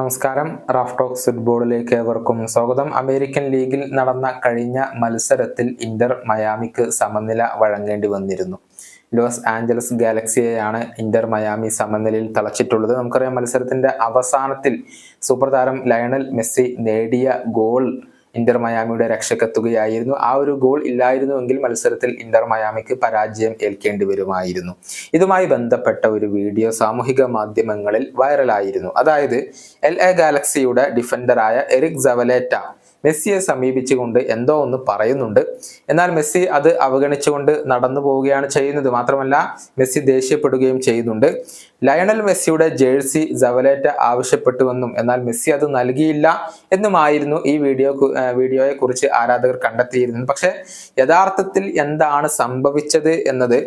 നമസ്കാരം. Raf talks ഫുട്ബോളിലേക്ക് ഏവർക്കും സ്വാഗതം. അമേരിക്കൻ ലീഗിൽ നടന്ന കഴിഞ്ഞ മത്സരത്തിൽ ഇന്റർ മയാമിക്ക് സമനില വഴങ്ങേണ്ടി വന്നിരുന്നു. ലോസ് ആഞ്ചലസ് ഗാലക്സിയെയാണ് ഇന്റർ മയാമി സമനിലയിൽ തളച്ചിട്ടുള്ളത്. നമുക്കറിയാം മത്സരത്തിന്റെ അവസാനത്തിൽ സൂപ്പർ താരം ലയണൽ മെസ്സി നേടിയ ഗോൾ ഇന്റർ മയാമിയുടെ രക്ഷക്കെത്തുകയായിരുന്നു ആ ഒരു ഗോൾ ഇല്ലായിരുന്നുവെങ്കിൽ മത്സരത്തിൽ ഇന്റർ മയാമിക്ക് പരാജയം ഏൽക്കേണ്ടി വരുമായിരുന്നു. ഇതുമായി ബന്ധപ്പെട്ട ഒരു വീഡിയോ സാമൂഹിക മാധ്യമങ്ങളിൽ വൈറലായിരുന്നു അതായത് എൽ എ ഗാലക്സിയുടെ ഡിഫൻഡറായ എറിക് സവലേറ്റ മെസ്സിയെ സമീപിച്ചുകൊണ്ട് എന്തോ ഒന്ന് പറയുന്നുണ്ട്. എന്നാൽ മെസ്സി അത് അവഗണിച്ചുകൊണ്ട് നടന്നു പോവുകയാണ് ചെയ്യുന്നത്. മാത്രമല്ല മെസ്സി ദേഷ്യപ്പെടുകയും ചെയ്യുന്നുണ്ട്. ലയണൽ മെസ്സിയുടെ ജേഴ്സി ജവലേറ്റ ആവശ്യപ്പെട്ടുവെന്നും എന്നാൽ മെസ്സി അത് നൽകിയില്ല എന്നുമായിരുന്നു ഈ വീഡിയോ വീഡിയോയെ കുറിച്ച് ആരാധകർ കണ്ടെത്തിയിരുന്നത്. പക്ഷെ യഥാർത്ഥത്തിൽ എന്താണ് സംഭവിച്ചത് എന്നത്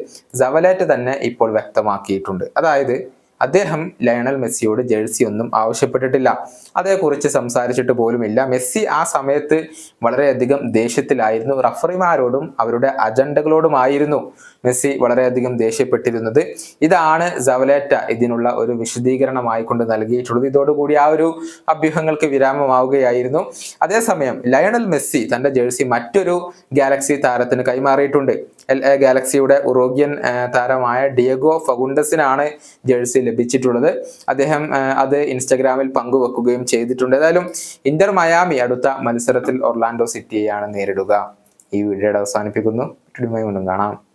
ജവലേറ്റ തന്നെ ഇപ്പോൾ വ്യക്തമാക്കിയിട്ടുണ്ട്. അതായത് അദ്ദേഹം ലയണൽ മെസ്സിയോട് ജേഴ്സി ഒന്നും ആവശ്യപ്പെട്ടിട്ടില്ല. അതേക്കുറിച്ച് സംസാരിച്ചിട്ട് പോലുമില്ല. മെസ്സി ആ സമയത്ത് വളരെയധികം ദേഷ്യത്തിലായിരുന്നു. റഫറിമാരോടും അവരുടെ അജണ്ടകളോടുമായിരുന്നു മെസ്സി വളരെയധികം ദേഷ്യപ്പെട്ടിരുന്നത്. ഇതാണ് സവലേറ്റ ഇതിനുള്ള ഒരു വിശദീകരണമായി കൊണ്ട് നൽകിയിട്ടുള്ളത്. ഇതോടുകൂടി ആ ഒരു അഭ്യൂഹങ്ങൾക്ക് വിരാമമാവുകയായിരുന്നു. അതേസമയം ലയണൽ മെസ്സി തന്റെ ജേഴ്സി മറ്റൊരു ഗാലക്സി താരത്തിന് കൈമാറിയിട്ടുണ്ട്. ഗാലക്സിയുടെ ഉറോഗ്യൻ താരമായ ഡിയഗോ ഫഗുണ്ടസിനാണ് ജേഴ്സി ലഭിച്ചിട്ടുള്ളത്. അദ്ദേഹം അത് ഇൻസ്റ്റഗ്രാമിൽ പങ്കുവെക്കുകയും ചെയ്തിട്ടുണ്ട്. ഏതായാലും ഇന്റർ മയാമി അടുത്ത മത്സരത്തിൽ ഒർലാൻഡോ സിറ്റിയെയാണ് നേരിടുക. ഈ വീഡിയോയുടെ അവസാനിപ്പിക്കുന്നു. കാണാം.